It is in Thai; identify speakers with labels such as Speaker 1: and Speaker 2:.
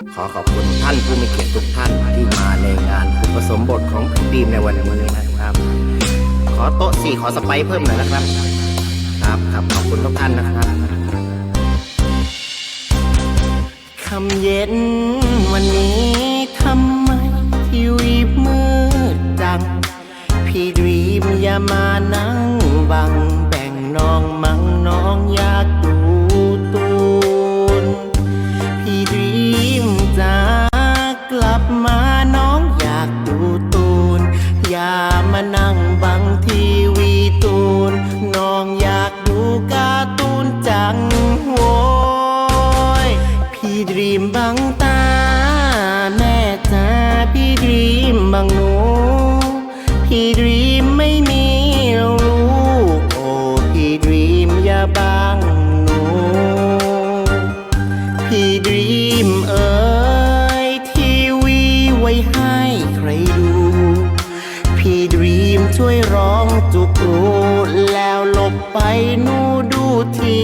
Speaker 1: ขอขอบคุณท่านผู้มีเกียรติทุกท่านที่มาในงานอุปสมบทของพี่บีมในวันนี้นะครับ ขอโต๊ะสี่ขอสไปซ์เพิ่มหน่อยนะครับ ครับครับขอบคุณทุกท่านนะครับคำเย็นวันนี้ทำไมทีวีมืดจัง พี่ดีมอย่ามานั่งบัง มานั่งบังทีวีตูน น้องอยากดูการ์ตูนจังโว้ยพี่ดรีมบังตา แม่จ้าพี่ดรีมบังหนูพี่ดรีมไม่มีลูกโอ้พี่ดรีมอย่าบังหนูพี่ดรีมเอ๋ย ช่วยร้องจุกรูแล้วหลบไปหนูดูที